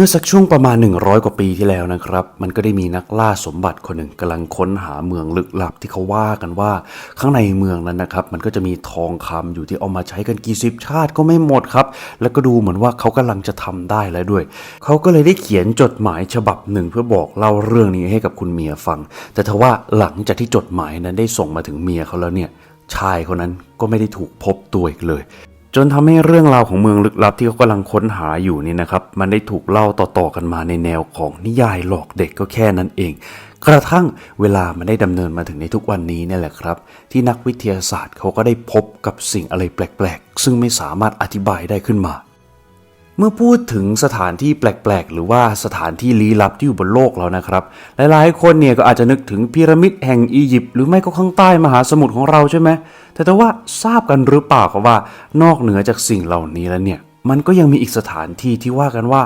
มื่อสักช่วงประมาณ 100 กว่าปีที่แล้วนะครับ มันก็ได้มีนักล่าสมบัติคนหนึ่งกำลังค้นหาเมืองลึกลับที่เขาว่ากันว่า ข้างในเมืองนั้นนะครับ มันก็จะมีทองคำอยู่ที่เอามาใช้กันกี่สิบชาติก็ไม่หมดครับ แล้วก็ดูเหมือนว่าเขากำลังจะทำได้แล้วด้วย เขาก็เลยได้เขียนจดหมายฉบับหนึ่งเพื่อบอกเล่าเรื่องนี้ให้กับคุณเมียฟัง แต่ทว่าหลังจากที่จดหมายนั้นได้ส่งมาถึงเมียเขาแล้วเนี่ยชายคนนั้นก็ไม่ได้ถูกพบตัวอีกเลย จนทำให้เรื่องราวของเมืองลึกลับที่เขากำลังค้นหาอยู่นี่นะครับ มันได้ถูกเล่าต่อๆกันมาในแนวของนิยายหลอกเด็กก็แค่นั้นเอง กระทั่งเวลามันได้ดำเนินมาถึงในทุกวันนี้นี่แหละครับ ที่นักวิทยาศาสตร์เขาก็ได้พบกับสิ่งอะไรแปลกๆ ซึ่งไม่สามารถอธิบายได้ขึ้นมา เมื่อพูดถึงสถานที่แปลกๆ หรือว่าสถานที่ลี้ลับที่อยู่บนโลกแล้วนะครับ หลายๆ คนเนี่ยก็อาจจะนึกถึงพีระมิดแห่งอียิปต์หรือไม่ก็ข้างใต้มหาสมุทรของเราใช่ไหมแต่แต่ว่าทราบกันหรือเปล่าครับว่านอกเหนือจากสิ่งเหล่านี้แล้วเนี่ย มันก็ยังมีอีกสถานที่ที่ว่ากันว่า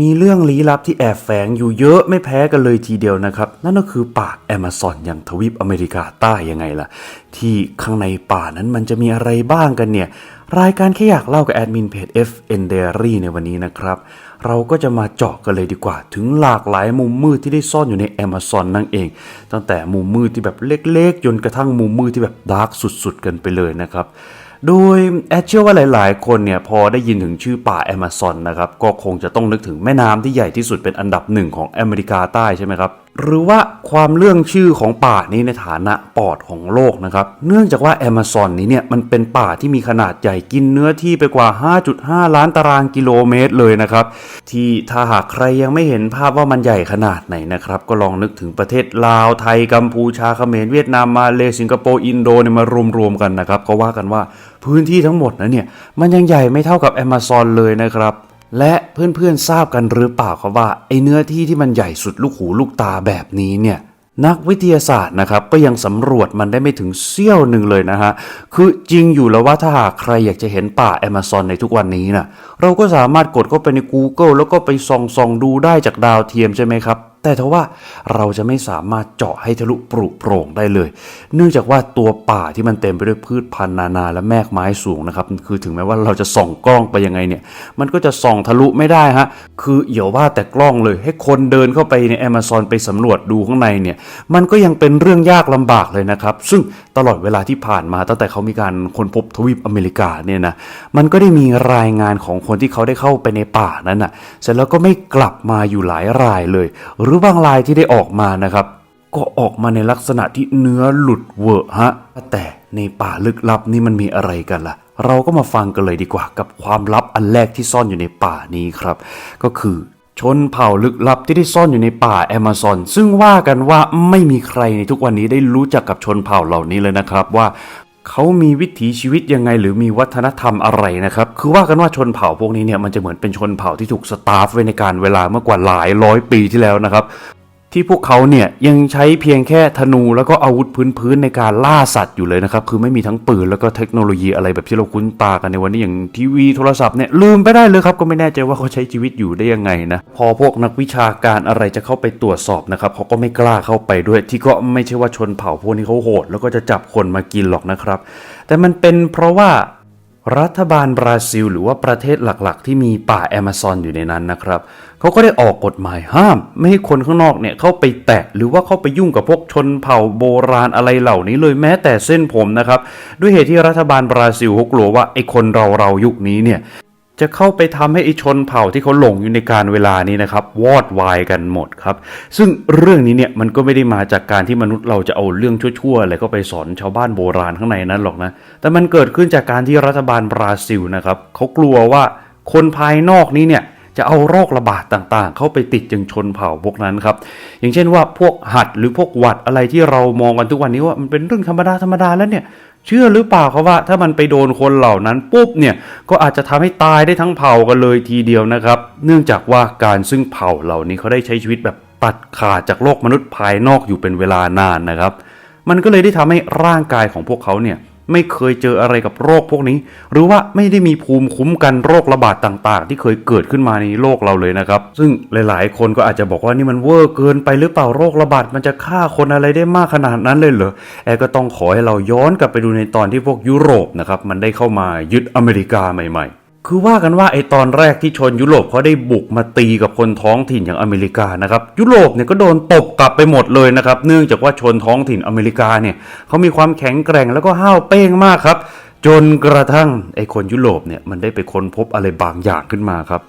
มีเรื่องลี้ลับที่แอบแฝงอยู่เยอะไม่แพ้กันเลยทีเดียวนะครับ นั่นก็คือป่าแอมะซอนอย่างทวีปอเมริกาใต้ยังไงล่ะ ที่ข้างในป่านั้นมันจะมีอะไรบ้างกันเนี่ย รายการแค่อยากเล่ากับแอดมินเพจ FN Diary ในวันนี้นะครับ เราก็จะมาเจาะกันเลยดีกว่า ถึงหลากหลายมุมมืดที่ได้ซ่อนอยู่ใน Amazon นั่นเอง ตั้งแต่มุมมืดที่แบบเล็กๆจนกระทั่งมุมมืดที่แบบดาร์กสุดๆกันไปเลยนะครับ โดยแอดเชื่อว่าหลายๆ คนเนี่ยพอได้ยินถึงชื่อป่าแอมะซอนนะครับก็คงจะต้องนึกถึงแม่น้ำที่ใหญ่ที่สุดเป็นอันดับหนึ่งของอเมริกาใต้ใช่ไหมครับหรือว่าความเรื่องชื่อของป่านี้ในฐานะปอดของโลกนะครับ เนื่องจากว่าแอมะซอนนี้เนี่ยมันเป็นป่าที่มีขนาดใหญ่กินเนื้อที่ไปกว่า 5.5 ล้านตารางกิโลเมตรเลยนะครับ ที่ถ้าหากใครยังไม่เห็นภาพว่ามันใหญ่ขนาดไหนนะครับ ก็ลองนึกถึงประเทศลาวไทยกัมพูชาเขมรเวียดนามมาเลสิงคโปร์อินโดเนี่ยมารวมๆกันนะครับก็ว่ากันว่าพื้นที่ทั้งหมดนะเนี่ยมันยังใหญ่ไม่เท่ากับแอมะซอนเลยนะครับ และเพื่อนๆทราบกันหรือเปล่าครับว่าไอเนื้อที่ที่มันใหญ่สุดลูกหูลูกตาแบบนี้เนี่ยนักวิทยาศาสตร์นะครับก็ยังสำรวจมันได้ไม่ถึงเสี้ยวหนึ่งเลยนะฮะ คือจริงอยู่แล้วว่าถ้าหากใครอยากจะเห็นป่าแอมะซอนในทุกวันนี้นะเราก็สามารถกดเข้าไปใน Google แล้วก็ไปส่องส่องๆดูได้จากดาวเทียมใช่ไหมครับ แต่ทว่าเราจะไม่สามารถเจาะให้ทะลุปรุโปร่งได้เลย เนื่องจากว่าตัวป่าที่มันเต็มไปด้วยพืชพันธุ์นานาและแมกไม้สูงนะครับ คือถึงแม้ว่าเราจะส่องกล้องไปยังไงเนี่ย มันก็จะส่องทะลุไม่ได้ฮะ คืออย่าว่าแต่กล้องเลย ให้คนเดินเข้าไปใน Amazon ไปสำรวจดูข้างในเนี่ย มันก็ยังเป็นเรื่องยากลำบากเลยนะครับ ซึ่งตลอดเวลาที่ผ่านมาตั้งแต่เขามีการค้นพบทวีปอเมริกาเนี่ยนะ มันก็ได้มีรายงานของคนที่เขาได้เข้าไปในป่านั้นน่ะ เสร็จแล้วก็ไม่กลับมาอยู่หลายรายเลยรือบางรายที่ได้ออกมานะครับ ก็ออกมาในลักษณะที่เนื้อหลุดเวอะฮะ แต่ในป่าลึกลับนี่มันมีอะไรกันล่ะ เราก็มาฟังกันเลยดีกว่ากับความลับอันแรกที่ซ่อนอยู่ในป่านี้ครับ ก็คือชนเผ่าลึกลับที่ได้ซ่อนอยู่ในป่าแอมะซอน ซึ่งว่ากันว่าไม่มีใครในทุกวันนี้ได้รู้จักกับชนเผ่าเหล่านี้เลยนะครับว่า เขามีวิถีชีวิตยังไงหรือมีวัฒนธรรมอะไรนะครับ คือว่ากันว่าชนเผ่าพวกนี้เนี่ยมันจะเหมือนเป็นชนเผ่าที่ถูกสตาฟไว้ในการเวลาเมื่อกว่าหลายร้อยปีที่แล้วนะครับ ที่พวกเขาเนี่ยยังใช้เพียงแค่ธนูแล้วก็อาวุธพื้นๆในการล่าสัตว์อยู่เลยนะครับ คือไม่มีทั้งปืนแล้วก็เทคโนโลยีอะไรแบบที่เราคุ้นตากันในวันนี้อย่างทีวีโทรศัพท์เนี่ยลืมไปได้เลยครับ ก็ไม่แน่ใจว่าเขาใช้ชีวิตอยู่ได้ยังไงนะ พอพวกนักวิชาการอะไรจะเข้าไปตรวจสอบนะครับเขาก็ไม่กล้าเข้าไปด้วย ที่ก็ไม่ใช่ว่าชนเผ่าพวกนี้เขาโหด แล้วก็จะจับคนมากินหรอกนะครับ แต่มันเป็นเพราะว่า รัฐบาลบราซิล หรือว่าประเทศหลักๆ ที่มีป่าแอมะซอนอยู่ในนั้นนะครับเขาก็ได้ออกกฎหมายห้าม ไม่ให้คนข้างนอกเนี่ยเข้าไปแตะหรือว่าเข้าไปยุ่งกับพวกชนเผ่าโบราณอะไรเหล่านี้เลยแม้แต่เส้นผมนะครับ ด้วยเหตุที่รัฐบาลบราซิลเขากลัวว่าไอ้คนเราเรายุคนี้เนี่ย จะเข้าไปทำให้ไอชนเผ่าที่เขาหลงอยู่ในการเวลานี้นะครับ วอดวายกันหมดครับ ซึ่งเรื่องนี้เนี่ยมันก็ไม่ได้มาจากการที่มนุษย์เราจะเอาเรื่องชั่วๆอะไรก็ไปสอนชาวบ้านโบราณข้างในนั้นหรอกนะ แต่มันเกิดขึ้นจากการที่รัฐบาลบราซิลนะครับเขากลัวว่าคนภายนอกนี้เนี่ยจะเอาโรคระบาดต่างๆ เข้าไปติดจึงชนเผ่าพวกนั้นครับ อย่างเช่นว่าพวกหัดหรือพวกหวัดอะไรที่เรามองกันทุกวันนี้ว่ามันเป็นเรื่องธรรมดาธรรมดาแล้วเนี่ย เชื่อหรือเปล่าเขาว่าถ้ามันไปโดนคนเหล่านั้นปุ๊บเนี่ยก็อาจจะทำให้ตายได้ทั้งเผ่ากันเลยทีเดียวนะครับ เนื่องจากว่าการซึ่งเผ่าเหล่านี้เขาได้ใช้ชีวิตแบบตัดขาดจากโลกมนุษย์ภายนอกอยู่เป็นเวลานานนะครับ มันก็เลยได้ทำให้ร่างกายของพวกเขาเนี่ย ไม่เคยเจออะไรกับโรคพวกนี้ หรือว่าไม่ได้มีภูมิคุ้มกันโรคระบาดต่างๆ ที่เคยเกิดขึ้นมาในโลกเราเลยนะครับ ซึ่งหลายๆ คนก็อาจจะบอกว่านี่มันเวอร์เกินไปหรือเปล่าโรคระบาดมันจะฆ่าคนอะไรได้มากขนาดนั้นเลยเหรอแอร์ก็ต้องขอให้เราย้อนกลับไปดูในตอนที่พวกยุโรปนะครับมันได้เข้ามายึดอเมริกาใหม่ ๆ คือว่ากันว่าไอตอนแรกที่ชนยุโรปเขาได้บุกมาตีกับคนท้องถิ่นอย่างอเมริกานะครับยุโรปเนี่ยก็โดนตบกลับไปหมดเลยนะครับเนื่องจากว่าชนท้องถิ่นอเมริกาเนี่ยเขามีความแข็งแกร่งแล้วก็ห้าวเป้งมากครับ จนกระทั่งไอคนยุโรปเนี่ยมันได้ไปค้นพบอะไรบางอย่างขึ้นมาครับ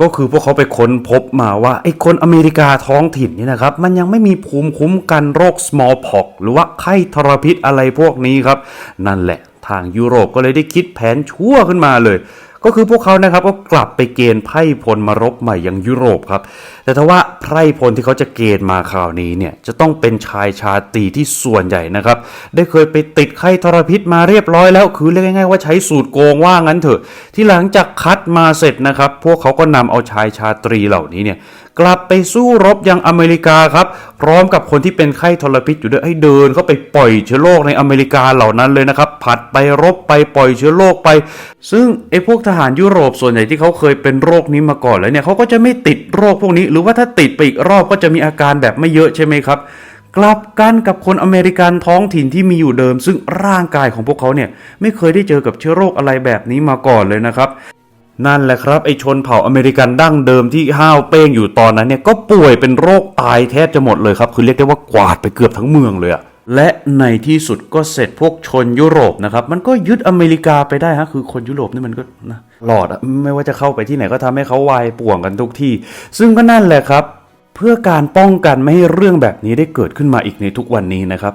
ก็คือพวกเขาไปค้นพบมาว่าไอ้คนอเมริกาท้องถิ่นนี่นะครับ มันยังไม่มีภูมิคุ้มกันโรค smallpox หรือว่าไข้ทรพิษอะไรพวกนี้ครับ นั่นแหละทางยุโรปก็เลยได้คิดแผนชั่วขึ้นมาเลย ก็คือพวกเขานะครับก็กลับไปเกณฑ์ไพร่พลมารบใหม่ยังยุโรปครับ แต่ถ้าว่าไพร่พลที่เขาจะเกณฑ์มาคราวนี้เนี่ยจะต้องเป็นชายชาตรีที่ส่วนใหญ่นะครับ ได้เคยไปติดไข้ทรพิษมาเรียบร้อยแล้ว คือเรียกง่ายๆว่าใช้สูตรโกงว่างั้นเถอะ ที่หลังจากคัดมาเสร็จนะครับ พวกเขาก็นำเอาชายชาตรีเหล่านี้เนี่ย กลับไปสู้รบยังอเมริกาครับพร้อมกับคนที่เป็นไข้ทรพิษอยู่ด้วยให้เดินเข้าไปปล่อยเชื้อโรคในอเมริกาเหล่านั้นเลยนะครับ ผัดไปรบไปปล่อยเชื้อโรคไป ซึ่งไอ้พวกทหารยุโรปส่วนใหญ่ที่เขาเคยเป็นโรคนี้มาก่อนแล้วเนี่ยเขาก็จะไม่ติดโรคพวกนี้ หรือว่าถ้าติดไปอีกรอบก็จะมีอาการแบบไม่เยอะใช่ไหมครับกลับกันกับคนอเมริกันท้องถิ่นที่มีอยู่เดิม ซึ่งร่างกายของพวกเขาเนี่ยไม่เคยได้เจอกับเชื้อโรคอะไรแบบนี้มาก่อนเลยนะครับ นั่นแหละครับไอชนเผ่าอเมริกันดั้งเดิมที่ห้าวเป้งอยู่ตอนนั้นเนี่ยก็ป่วยเป็นโรคตายแทบจะหมดเลยครับ คือเรียกได้ว่ากวาดไปเกือบทั้งเมืองเลยอะและในที่สุดก็เสร็จพวกชนยุโรปนะครับมันก็ยึดอเมริกาไปได้ฮะคือคนยุโรปนี่มันก็นะหลอดอะไม่ว่าจะเข้าไปที่ไหนก็ทำให้เขาวายป่วงกันทุกที่ ซึ่งก็นั่นแหละครับ เพื่อการป้องกันไม่ให้เรื่องแบบนี้ได้เกิดขึ้นมาอีกในทุกวันนี้นะครับ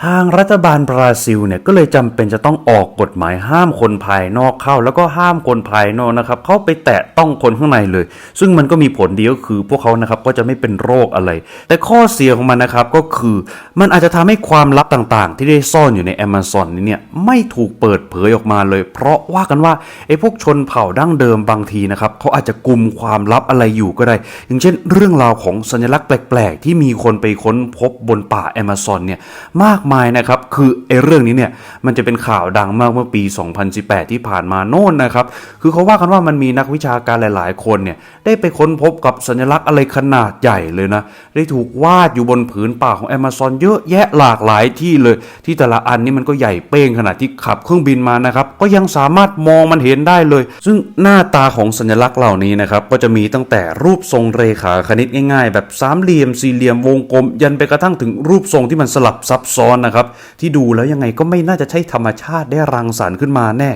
ทางรัฐบาลบราซิลเนี่ยก็เลยจำเป็นจะต้องออกกฎหมายห้ามคนภายนอกเข้า แล้วก็ห้ามคนภายนอกนะครับเข้าไปแตะต้องคนข้างในเลย ซึ่งมันก็มีผลดีก็คือ พวกเขานะครับก็จะไม่เป็นโรคอะไร แต่ข้อเสียของมันนะครับก็คือมันอาจจะทำให้ความลับต่างๆ ที่ได้ซ่อนอยู่ใน Amazon นี้เนี่ยไม่ถูกเปิดเผยออกมาเลย เพราะว่ากันว่าไอ้พวกชนเผ่าดั้งเดิมบางทีนะครับเขาอาจจะกุมความลับอะไรอยู่ก็ได้ อย่างเช่น เรื่องราวของสัญลักษณ์แปลก ๆ ที่มีคนไปค้นพบบนป่า Amazon เนี่ยมากมายนะครับ คือไอ้เรื่องนี้เนี่ยมันจะเป็นข่าวดังมากเมื่อปี 2018 ที่ผ่านมาโน่นนะครับ คือเขาว่ากันว่ามันมีนักวิชาการหลาย ๆ คนเนี่ยได้ไปค้นพบกับสัญลักษณ์อะไรขนาดใหญ่เลยนะ ได้ถูกวาดอยู่บนผืนป่าของ Amazon เยอะแยะหลากหลายที่เลย ที่แต่ละอันนี่มันก็ใหญ่เป้งขนาดที่ขับเครื่องบินมานะครับ ก็ยังสามารถมองมันเห็นได้เลย ซึ่งหน้าตาของสัญลักษณ์เหล่านี้นะครับก็จะมีตั้งแต่รูปทรงเรขาคณิตง่าย ๆ แบบสามเหลี่ยมสี่เหลี่ยมวงกลม ยันไปกระทั่งถึงรูปทรงที่มันสลับซับซ้อนนะครับ ที่ดูแล้วยังไงก็ไม่น่าจะใช่ธรรมชาติได้รังสรรค์ขึ้นมาแน่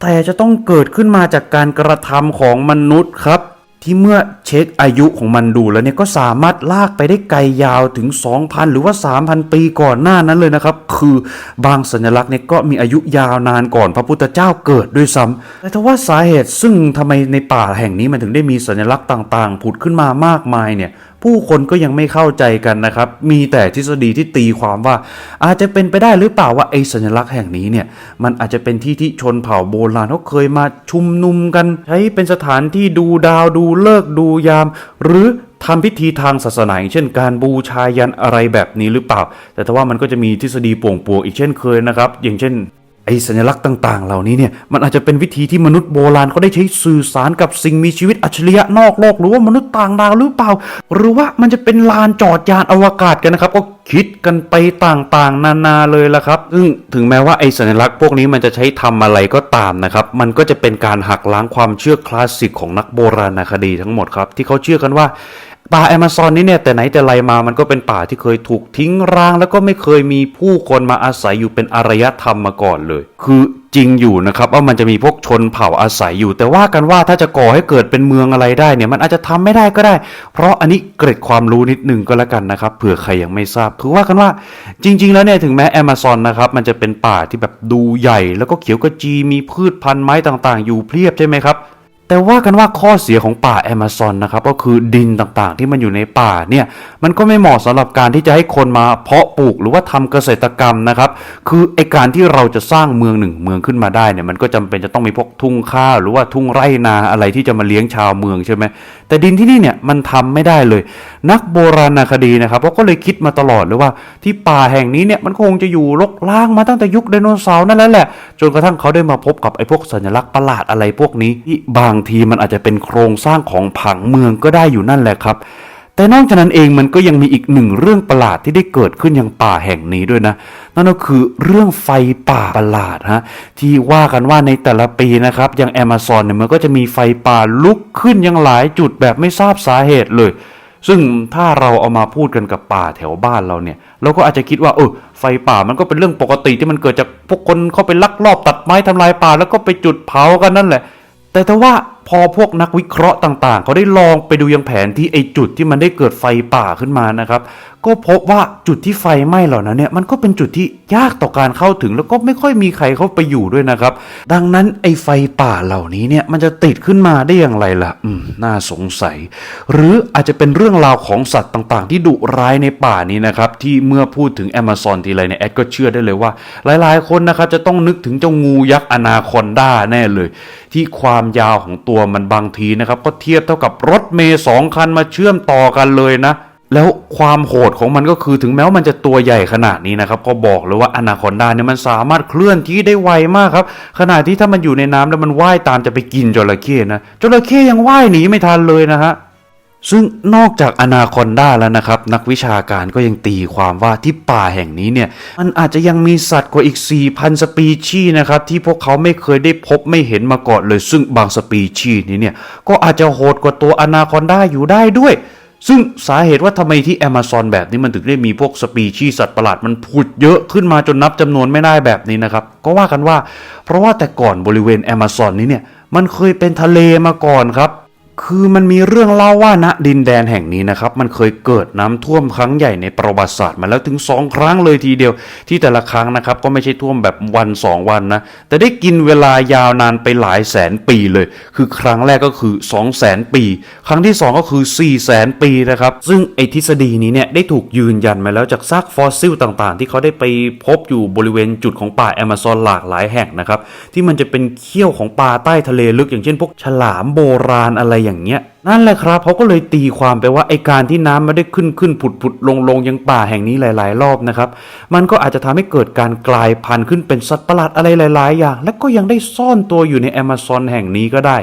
แต่จะต้องเกิดขึ้นมาจากการกระทำของมนุษย์ครับ ที่เมื่อเช็คอายุของมันดูแล้วเนี่ยก็สามารถลากไปได้ไกลยาวถึง 2,000 หรือว่า 3,000 ปีก่อนหน้านั้นเลยนะครับ คือบางสัญลักษณ์เนี่ยก็มีอายุยาวนานก่อนพระพุทธเจ้าเกิดด้วยซ้ำแต่ถ้าว่าสาเหตุซึ่งทำไมในป่าแห่งนี้มันถึงได้มีสัญลักษณ์ต่างๆ ผุดขึ้นมามากมายเนี่ยผู้คนก็ยังไม่เข้าใจกันนะครับ มีแต่ทฤษฎีที่ตีความว่า อาจจะเป็นไปได้หรือเปล่าว่าไอ้สัญลักษณ์แห่งนี้เนี่ย มันอาจจะเป็นที่ที่ชนเผ่าโบราณเขาเคยมาชุมนุมกัน ใช้เป็นสถานที่ดูดาวดูเลิกดูยาม หรือทำพิธีทางศาสนาอย่างเช่นการบูชายันอะไรแบบนี้หรือเปล่า แต่ถ้าว่ามันก็จะมีทฤษฎีป่วงๆอีกเช่นเคยนะครับ อย่างเช่น ไอ้สัญลักษณ์ต่างๆ เหล่านี้เนี่ยมันอาจจะเป็นวิธีที่มนุษย์โบราณเขาได้ใช้สื่อสารกับสิ่งมีชีวิตอัจฉริยะนอกโลกหรือว่ามนุษย์ต่างดาวหรือเปล่า หรือว่ามันจะเป็นลานจอดยานอวกาศกันนะครับ ก็คิดกันไปต่างๆ นานาเลยละครับซึ่งถึงแม้ว่าไอ้สัญลักษณ์พวกนี้มันจะใช้ทำอะไรก็ตามนะครับ มันก็จะเป็นการหักล้างความเชื่อคลาสสิกของนักโบราณคดีทั้งหมดครับที่เขาเชื่อกันว่า ป่าแอมะซอนนี้เนี่ยแต่ไหนแต่ไรมามันก็เป็นป่าที่เคยถูกทิ้งร้าง แล้วก็ไม่เคยมีผู้คนมาอาศัยอยู่เป็นอารยธรรมมาก่อนเลย คือจริงอยู่นะครับว่ามันจะมีพวกชนเผ่าอาศัยอยู่ แต่ว่ากันว่าถ้าจะก่อให้เกิดเป็นเมืองอะไรได้เนี่ยมันอาจจะทำไม่ได้ก็ได้ เพราะอันนี้เกร็ดความรู้นิดนึงก็แล้วกันนะครับเผื่อใครยังไม่ทราบคือว่ากันว่าจริง ๆ แล้วเนี่ยถึงแม้แอมะซอนนะครับมันจะเป็นป่าที่แบบดูใหญ่ แล้วก็เขียวกระจีมีพืชพันธุ์ไม้ต่างๆ อยู่เพียบใช่ไหมครับ แต่ว่ากันว่าข้อเสียของป่าแอมะซอนนะครับก็คือดินต่างๆ ที่มันอยู่ในป่าเนี่ยมันก็ไม่เหมาะสำหรับการที่จะให้คนมาเพาะปลูกหรือว่าทำเกษตรกรรมนะครับคือไอการที่เราจะสร้างเมืองหนึ่งเมืองขึ้นมาได้เนี่ยมันก็จำเป็นจะต้องมีพวกทุ่งข้าวหรือว่าทุ่งไร่นาอะไรที่จะมาเลี้ยงชาวเมืองใช่ไหม แต่ดินที่นี่เนี่ยมันทำไม่ได้เลย นักโบราณคดีนะครับเขาก็เลยคิดมาตลอดเลยว่า ที่ป่าแห่งนี้เนี่ยมันคงจะอยู่รกร้างมาตั้งแต่ยุคไดโนเสาร์นั่นแล้วแหละจนกระทั่งเขาได้มาพบกับไอ้พวกสัญลักษณ์ประหลาดอะไรพวกนี้ที่บางทีมันอาจจะเป็นโครงสร้างของผังเมืองก็ได้อยู่นั่นแหละครับ แต่นอกจากนั้นเองมันก็ยังมีอีกหนึ่งเรื่องประหลาดที่ได้เกิดขึ้นยังป่าแห่งนี้ด้วยนะ นั่นก็คือเรื่องไฟป่าประหลาดฮะที่ว่ากันว่าในแต่ละปีนะครับอย่างแอมะซอนเนี่ยมันก็จะมีไฟป่าลุกขึ้นยังหลายจุดแบบไม่ทราบสาเหตุเลย ซึ่งถ้าเราเอามาพูดกันกับป่าแถวบ้านเราเนี่ย เราก็อาจจะคิดว่าเออไฟป่ามันก็เป็นเรื่องปกติที่มันเกิดจากพวกคนเข้าไปลักลอบตัดไม้ทำลายป่าแล้วก็ไปจุดเผากันนั่นแหละ แต่ถ้าว่า พอพวกนักวิเคราะห์ต่างๆเขาได้ลองไปดูยังแผนที่ไอจุดที่มันได้เกิดไฟป่าขึ้นมานะครับก็พบว่าจุดที่ไฟไหม้เหล่านั้นเนี่ยมันก็เป็นจุดที่ยากต่อการเข้าถึง แล้วก็ไม่ค่อยมีใครเข้าไปอยู่ด้วยนะครับ ดังนั้นไอ้ไฟป่าเหล่านี้เนี่ยมันจะติดขึ้นมาได้อย่างไรล่ะ อืม น่าสงสัย หรืออาจจะเป็นเรื่องราวของสัตว์ต่างๆ ที่ดุร้ายในป่านี้นะครับที่เมื่อพูดถึงแอมะซอนทีไรเนี่ยแอดก็เชื่อได้เลยว่า หลายๆ คนนะครับจะต้องนึกถึงเจ้างูยักษ์อนาคอนด้าแน่เลย ที่ความยาวของตัวมันบางทีนะครับก็เทียบเท่ากับรถเมย์สองคันมาเชื่อมต่อกันเลยนะ แล้วความโหดของมันก็คือถึงแม้ว่ามันจะตัวใหญ่ขนาดนี้นะครับ ก็บอกเลยว่าอนาคอนดาเนี่ยมันสามารถเคลื่อนที่ได้ไวมากครับขณะที่ถ้ามันอยู่ในน้ำแล้วมันว่ายตามจะไปกินจระเข้นะจระเข้ยังว่ายหนีไม่ทันเลยนะฮะซึ่งนอกจากอนาคอนดาแล้วนะครับ นักวิชาการก็ยังตีความว่าที่ป่าแห่งนี้เนี่ยมันอาจจะยังมีสัตว์กว่าอีก 4,000 สปีชีนะครับ ที่พวกเขาไม่เคยได้พบไม่เห็นมาก่อนเลย ซึ่งบางสปีชีนี้เนี่ยก็อาจจะโหดกว่าตัวอนาคอนดาอยู่ได้ด้วย ซึ่งสาเหตุว่าทำไมที่แอมะซอนแบบนี้มันถึงได้มีพวกสปีชีส์สัตว์ประหลาดมันผุดเยอะขึ้นมาจนนับจำนวนไม่ได้แบบนี้นะครับ ก็ว่ากันว่า เพราะว่าแต่ก่อนบริเวณแอมะซอนนี้เนี่ยมันเคยเป็นทะเลมาก่อนครับ คือมันมีเรื่องเล่าว่าณดินแดนแห่งนี้นะครับ มันเคยเกิดน้ำท่วมครั้งใหญ่ในประวัติศาสตร์มาแล้วถึงสองครั้งเลยทีเดียว ที่แต่ละครั้งนะครับ ก็ไม่ใช่ท่วมแบบวันสองวันนะ แต่ได้กินเวลายาวนานไปหลายแสนปีเลย คือครั้งแรกก็คือ 2 0 0แสนปี ครั้งที่ 2 ก็คือ 4 0 0แสนปีนะครับ ซึ่งไอทฤษฎีนี้เนี่ยได้ถูกยืนยันมาแล้วจากซากฟอสซิลต่างๆ ที่เขาได้ไปพบอยู่บริเวณจุดของป่าแอมะซอนหลากหลายแห่งนะครับที่มันจะเป็นเขี้ยวของปลาใต้ทะเลลึกอย่างเช่น พวกฉลามโบราณอะไรอย่างเงี้ย นั่นแหละครับเขาก็เลยตีความไปว่าไอการที่น้ำไม่ได้ขึ้นขึ้นผุดผุดลงลงยังป่าแห่งนี้หลาย ๆ รอบนะครับมันก็อาจจะทำให้เกิดการกลายพันธุ์ขึ้นเป็นสัตว์ประหลาดอะไรหลาย ๆ อย่าง และก็ยังได้ซ่อนตัวอยู่ในแอมะซอนแห่งนี้ก็ได้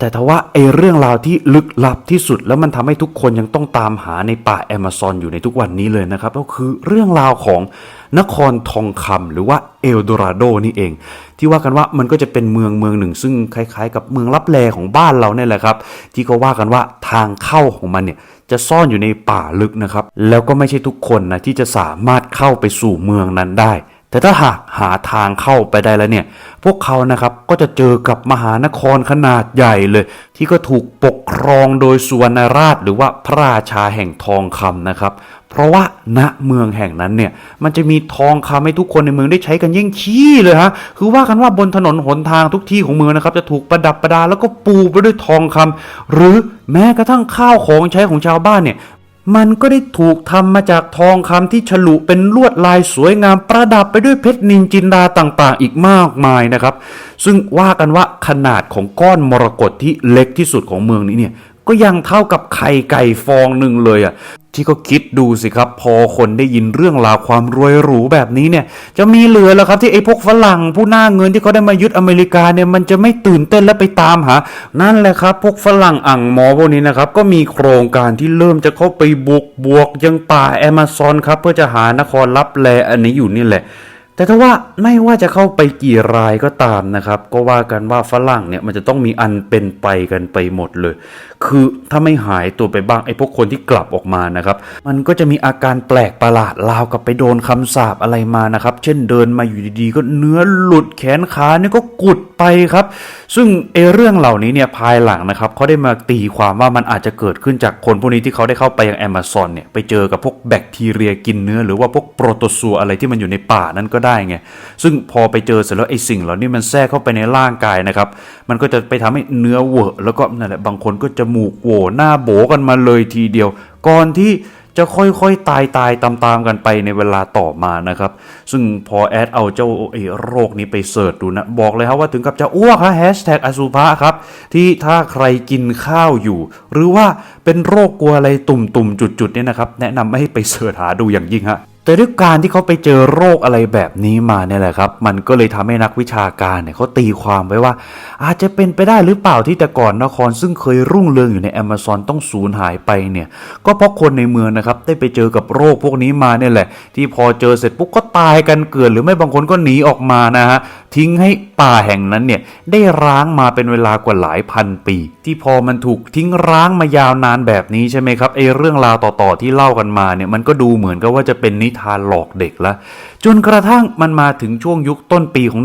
แต่ทว่าไอเรื่องราวที่ลึกลับที่สุดแล้วมันทำให้ทุกคนยังต้องตามหาในป่าแอมะซอนอยู่ในทุกวันนี้เลยนะครับก็คือเรื่องราวของนครทองคำหรือว่าเอลโดราโดนี่เอง ที่ว่ากันว่ามันก็จะเป็นเมืองเมืองหนึ่ง ซึ่งคล้ายๆ กับเมืองลับแลของบ้านเราเนี่ยแหละครับ ที่เขาว่ากันว่าทางเข้าของมันเนี่ยจะซ่อนอยู่ในป่าลึกนะครับ แล้วก็ไม่ใช่ทุกคนนะที่จะสามารถเข้าไปสู่เมืองนั้นได้ แต่ถ้าหากหาทางเข้าไปได้แล้วเนี่ย พวกเขานะครับก็จะเจอกับมหานครขนาดใหญ่เลย ที่ก็ถูกปกครองโดยสุวรรณราชหรือว่าพระราชาแห่งทองคำนะครับ เพราะว่าณเมืองแห่งนั้นเนี่ย มันจะมีทองคำให้ทุกคนในเมืองได้ใช้กันยิ่งขี้เลยฮะคือว่ากันว่าบนถนนหนทางทุกที่ของเมืองนะครับ จะถูกประดับประดาแล้วก็ปูไปด้วยทองคำหรือแม้กระทั่งข้าวของใช้ของชาวบ้านเนี่ย มันก็ได้ถูกทำมาจากทองคำที่ฉลุเป็นลวดลายสวยงามประดับไปด้วยเพชรนินจินดาต่างๆ อีกมากมายนะครับ ซึ่งว่ากันว่าขนาดของก้อนมรกตที่เล็กที่สุดของเมืองนี้เนี่ย ก็ยังเท่ากับไข่ไก่ฟองหนึ่งเลยอะที่ก็คิดดูสิครับ พอคนได้ยินเรื่องราวความรวยหรูแบบนี้เนี่ย จะมีเหลือแล้วครับที่ไอ้พวกฝรั่งผู้หน้าเงินที่เขาได้มายึดอเมริกาเนี่ยมันจะไม่ตื่นเต้นและไปตามหา นั่นแหละครับ พวกฝรั่งอ่างหมอพวกนี้นะครับ ก็มีโครงการที่เริ่มจะเข้าไปบุกบวกยังป่าแอมะซอนครับ เพื่อจะหานครลับแลอันนี้อยู่นี่แหละแต่ถ้าว่าไม่ว่าจะเข้าไปกี่รายก็ตามนะครับ ก็ว่ากันว่าฝรั่งเนี่ยมันจะต้องมีอันเป็นไปกันไปหมดเลย คือถ้าไม่หายตัวไปบ้างไอ้พวกคนที่กลับออกมานะครับ มันก็จะมีอาการแปลกประหลาดราวกับไปโดนคำสาปอะไรมานะครับ เช่นเดินมาอยู่ดีๆ ก็เนื้อหลุดแขนขาเนี่ยก็กุดไปครับ ซึ่งเอเรื่องเหล่านี้เนี่ยภายหลังนะครับเขาได้มาตีความว่ามันอาจจะเกิดขึ้นจากคนพวกนี้ที่เขาได้เข้าไปยังแอมะซอนเนี่ยไปเจอกับพวกแบคทีเรียกินเนื้อ หรือว่าพวกโปรโตซัวอะไรที่มันอยู่ในป่านั้นก็ได้ไงซึ่งพอไปเจอเสร็จแล้วไอ้สิ่งเหล่านี้มันแทรกเข้าไปในร่างกายนะครับมันก็จะไปทำให้เนื้อเวอะแล้วก็นั่นแหละบางคนก็จะมูกโหวหน้าโบกันมาเลยทีเดียว ก่อนที่จะค่อยๆ ตายตายตามๆกันไปในเวลาต่อมานะครับ ซึ่งพอแอดเอาเจ้าไอ้โรคนี้ไปเสิร์ชดูนะ บอกเลยครับว่าถึงกับจะอ้วกฮะแฮชแท็กอสุภะครับ ที่ถ้าใครกินข้าวอยู่ หรือว่าเป็นโรคกลัวอะไรตุ่มๆ จุดๆเนี่ยนะครับ แนะนำไม่ให้ไปเสิร์ชหาดูอย่างยิ่งฮะ แต่ด้วยการที่เขาไปเจอโรคอะไรแบบนี้มาเนี่ยแหละครับ มันก็เลยทำให้นักวิชาการเนี่ยเขาตีความไว้ว่า อาจจะเป็นไปได้หรือเปล่าที่แต่ก่อนนคร ซึ่งเคยรุ่งเรืองอยู่ในแอมะซอนต้องสูญหายไปเนี่ย ก็เพราะคนในเมืองนะครับได้ไปเจอกับโรคพวกนี้มาเนี่ยแหละ ที่พอเจอเสร็จปุ๊บก็ตายกันเกลื่อนหรือไม่บางคนก็หนีออกมานะฮะทิ้งให้ป่าแห่งนั้นเนี่ยได้ร้างมาเป็นเวลากว่าหลายพันปี ที่พอมันถูกทิ้งร้างมายาวนานแบบนี้ใช่ไหมครับไอเรื่องราวต่อๆที่เล่ากันมาเนี่ยมันก็ดูเหมือนกับว่าจะเป็นนิทานหลอกเด็กละจนกระทั่งมันมาถึงช่วงยุคต้นปีของ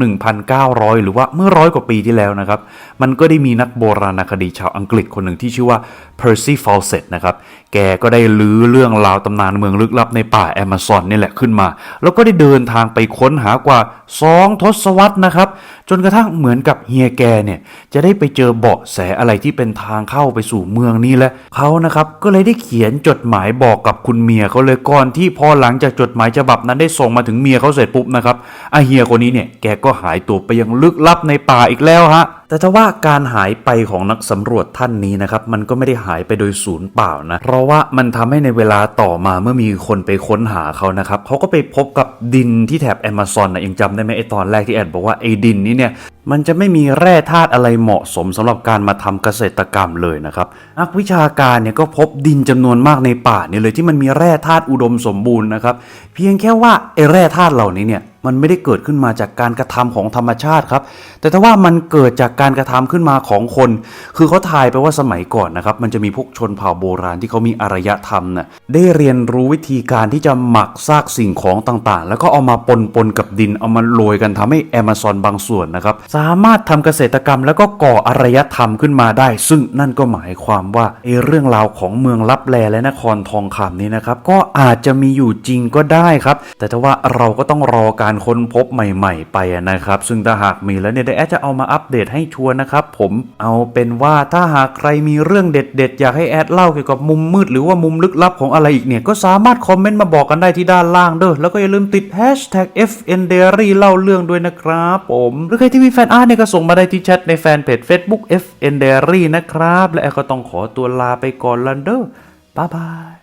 1,900 หรือว่าเมื่อร้อยกว่าปีที่แล้วนะครับ มันก็ได้มีนักโบราณคดีชาวอังกฤษคนหนึ่งที่ชื่อว่า Percy Fawcett นะครับแกก็ได้ลื้อเรื่องราวตำนานเมืองลึกลับในป่าแอมะซอนนี่แหละขึ้นมา แล้วก็ได้เดินทางไปค้นหากว่า 2 ทศวรรษนะครับ จนกระทั่งเหมือนกับเฮียแกเนี่ย จะได้ไปเจอเบาะแสอะไรที่เป็นทางเข้าไปสู่เมืองนี้และเขานะครับก็เลยได้เขียนจดหมายบอกกับคุณเมียเขาเลยก่อนที่พอหลังจากจดหมายฉบับนั้นได้ส่งมาถึงเมียเขาเสร็จปุ๊บนะครับอาเฮียคนนี้เนี่ยแกก็หายตัวไปยังลึกลับในป่าอีกแล้วฮะแต่ถ้าว่าการหายไปของนักสำรวจท่านนี้นะครับ มันก็ไม่ได้หายไปโดยศูนย์เปล่านะ เพราะว่ามันทำให้ในเวลาต่อมาเมื่อมีคนไปค้นหาเขานะครับเขาก็ไปพบกับดินที่แถบแอมะซอนนะยังจำได้ไหมไอตอนแรกที่แอดบอกว่าไอดินนี้เนี่ยมันจะไม่มีแร่ธาตุอะไรเหมาะสมสำหรับการมาทำเกษตรกรรมเลยนะครับนักวิชาการเนี่ยก็พบดินจำนวนมากในป่าเนี่ยเลยที่มันมีแร่ธาตุอุดมสมบูรณ์นะครับเพียงแค่ว่าไอแร่ธาตุเหล่านี้เนี่ย มันไม่ได้เกิดขึ้นมาจากการกระทำของธรรมชาติครับ แต่ถ้าว่ามันเกิดจากการกระทำขึ้นมาของคน คือเขาทายไปว่าสมัยก่อนนะครับ มันจะมีพวกชนเผ่าโบราณที่เขามีอารยธรรมน่ะได้เรียนรู้วิธีการที่จะหมักซากสิ่งของต่างๆ แล้วก็เอามาปนปนๆกับดินเอามาโรยกันทำให้แอมะซอนบางส่วนนะครับ สามารถทำเกษตรกรรม แล้วก็ก่ออารยธรรมขึ้นมาได้ ซึ่งนั่นก็หมายความว่าไอ้เรื่องราวของเมืองลับแลและนครทองคำนี้นะครับก็อาจจะมีอยู่จริงก็ได้ครับ แต่ถ้าว่าเราก็ต้องรอการค้นพบใหม่ ๆ ไปนะครับ ซึ่งถ้าหากมีแล้วเนี่ยเดี๋ยวแอดจะเอามาอัปเดตให้ชัวร์นะครับ ผมเอาเป็นว่าถ้าหากใครมีเรื่องเด็ดๆ อยากให้แอดเล่าเกี่ยวกับมุมมืดหรือว่ามุมลึกลับของอะไรอีกเนี่ยก็สามารถคอมเมนต์มาบอกกันได้ที่ด้านล่างเด้อแล้วก็อย่าลืมติด hashtag F N Diary เล่าเรื่องด้วยนะครับผมหรือใครที่มีแฟนอาร์ตเนี่ยก็ส่งมาได้ที่แชทในแฟนเพจ Facebook F N Diary นะครับและแอดก็ต้องขอตัวลาไปก่อนลันเด้อบ๊ายบาย